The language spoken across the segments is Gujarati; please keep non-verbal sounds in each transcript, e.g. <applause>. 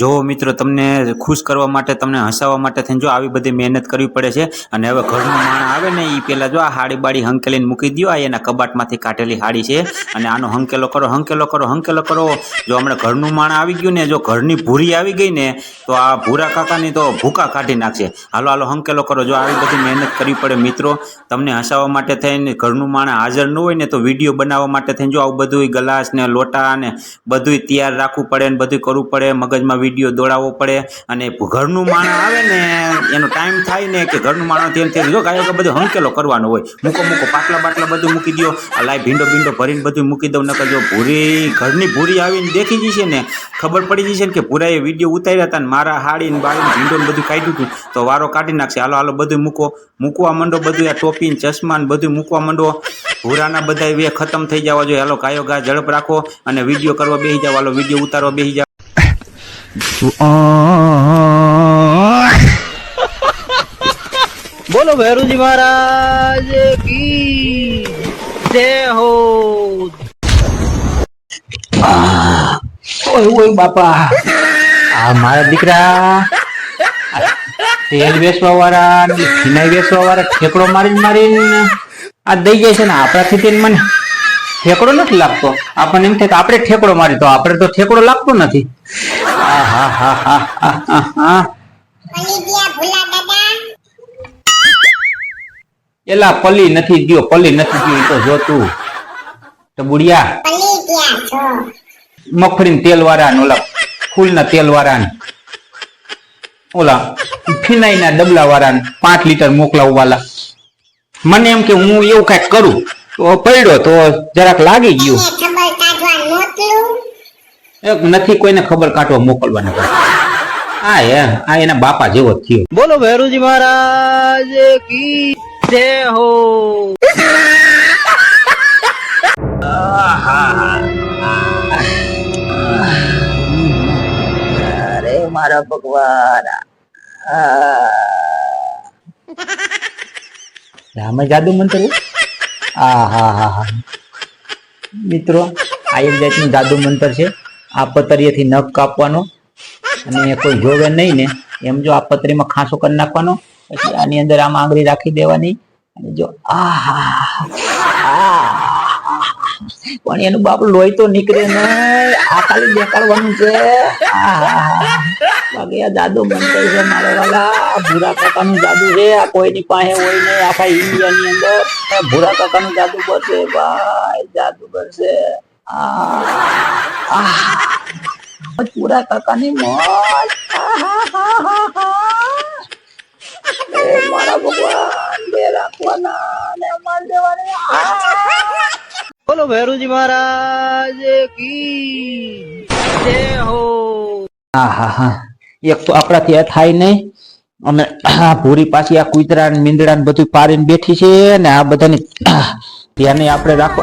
જો મિત્રો તમને ખુશ કરવા માટે, તમને હસાવવા માટે થઈને જો આવી બધી મહેનત કરવી પડે છે, અને હવે ઘરનું માણ આવે ને એ પહેલાં જો આ હાડી બાડી હંકેલીને મૂકી દો આ એના કબાટમાંથી કાઢેલી હાડી છે, અને આનો હંકેલો કરો હંકેલો કરો હંકેલો કરો. જો હમણાં ઘરનું માણ આવી ગયું ને, જો ઘરની ભૂરી આવી ગઈ ને, તો આ ભૂરા કાકાની તો ભૂકા કાઢી નાખશે. હાલો હાલો, હંકેલો કરો. જો આવી બધી મહેનત કરવી પડે મિત્રો, તમને હસાવવા માટે થઈને ઘરનું માણ હાજર ન હોય ને, તો વીડિયો બનાવવા માટે થઈને જો આવું બધું ગ્લાસ ને, લોટા ને બધું તૈયાર રાખવું પડે ને બધું કરવું પડે, મગજમાં વીડિયો દોડાવવો પડે અને ઘરનું માણસ આવે ને, એનો ટાઈમ થાય ને કે ઘરનું માણસ તેમ તેમ જો ગાયો બધું હંકેલો કરવાનો હોય, મૂકો મૂકો, પાટલા, બાટલા બધું મૂકી દો આ લાઈ ભીંડો ભીંડો ભરીને બધું મૂકી દઉં, નકર જો ભૂરી, ઘરની ભૂરી આવીને દેખી જશે ને, ખબર પડી જશે ને કે ભૂરાએ વીડિયો ઉતાર્યા હતા ને મારા હાડીને બાળીને ભીંડો બધું કાઢ્યું હતું, તો વારો કાઢી નાખશે. હાલો હાલો, બધું મૂકો. મૂકવા માંડો બધું, આ ટોપી ચશ્મા ને બધું મૂકવા માંડો. ભૂરાના બધા વે ખતમ થઈ જવા જોઈએ. હાલો, ગાયો ગા ઝડપ રાખો અને વીડિયો કરવા બેસી જાવ હાલો, વીડિયો ઉતારવા બેસી જાવ બોલો ભૈરુજી મહારાજ, કી જય હો. બાપા. આ મારા દીકરા તેલ વેચવા વાળા ફિનાઈ વેચવા વાળા ઠેકડો મારી મારીને આ દઈ જાય છે ને, આપણાથી તેને મને ઠેકડો નથી લાગતો. આપણને એમ થાય કે આપણે ઠેકડો મારી તો, આપણે તો ઠેકડો લાગતો નથી. એલા, પલ્લી નથી ગયો, પલ્લી નથી ગયો તો જોતું. તો બુડિયા મગફળી તેલ વાળા ઓલા ફૂલના તેલ વાળા ઓલા ફિનાઈ ના ડબલા વાળા પાંચ લીટર મોકલાવું વાલા મને એમ કે હું એવું કંઈક કરું. તો પડ્યો તો જરાક લાગી ગયું ખબર કાઢવા નહોતું એક નથી કોઈને ખબર કાઢવા મોકલવાના આ હે આ એના બાપા જેવો જ થયો. બોલો ભૈરુજી મહારાજ કી જય હો? અરે મારા ભગવાન. રામે જાદુ મંત્ર આ હા હા હા. મિત્રો આ એક જાતનું જાદુ મંત્ર છે. આ પતરીએથી નખ કાપવાનો. અને કોઈ જોવે નહીં ને, એમ જો આ પતરીમાં ખાંસો કરી નાખવાનો. પછી આની અંદર આમ આંગળી રાખી દેવાની. અને જો આ પણ એનું બાપ લોહી તો નીકળે ને આ ખાલી દેખાડવાનું છે. બાકી આ જાદુ મંત્ર છે મારે વાલા. ભૂરા કાકાનું જાદુ છે. આ કોઈની પાસે હોય નહીં. આખા ઇન્ડિયાની અંદર. ભૂરા કાકાનું જાદુ કરશે. ભાઈ, જાદુ કરશે. આ ભૂરા કાકાની. એ મારા ભગવાન બે રાખવાના ને માર દેવાના બોલો ભૈરુજી મહારાજ કી? જય હો. હા હા હા. એક તો આપણાથી આ થાય નહીં. અને આ ભૂરી પાછી આ કુતરા ને મીંદડા ને બધું પારીને બેઠી છે ને આ બધાની ધ્યાને આપણે રાખો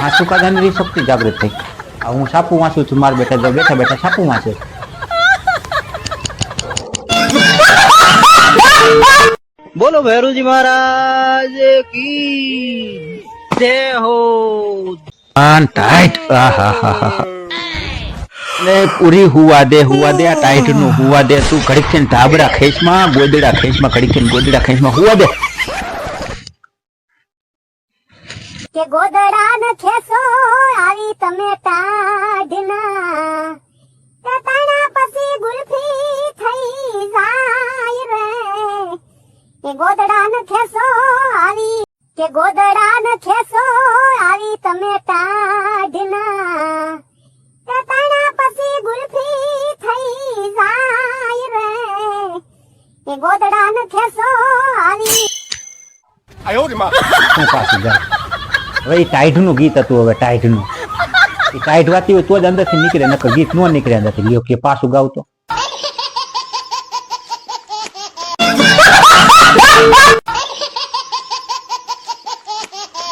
સાસુ કાદાની શક્તિ જાગૃત થઈ આ હું સાપુ વાંચું છું માર બેઠા જો બેઠા બેઠા સાપુ વાંચે બોલો ભૈરુજી મહારાજ કી. જય હો. ટાઈટ. ને પૂરી હુવા દે હુવા દે આ ટાઈટનું હુવા દે. તું ઘડીક છે ને ધાબડા ખેંચમાં ગોદડા ખેંચમાં ઘડીક છે ગોદડા ખેંચમાં. હુવા દે. કે ગોદડા ન ખેંચો આવી તમે ટાઢના ગોદડા ન ખેસો આવી તમે ટાઢના તતાણા પછી ગુલફી થઈ જાય રે. એ ગોદડા ન ખેસો આવી શું પાછું જાય હવે એ ટાઈઢનું ગીત હતું હવે ટાઈઢનું એ ટાઈઢ વાતી હોય તો જ અંદરથી નીકળે નકર ગીત નો નીકળે અંદરથી. લ્યો કે પાછું ગાવતો <laughs>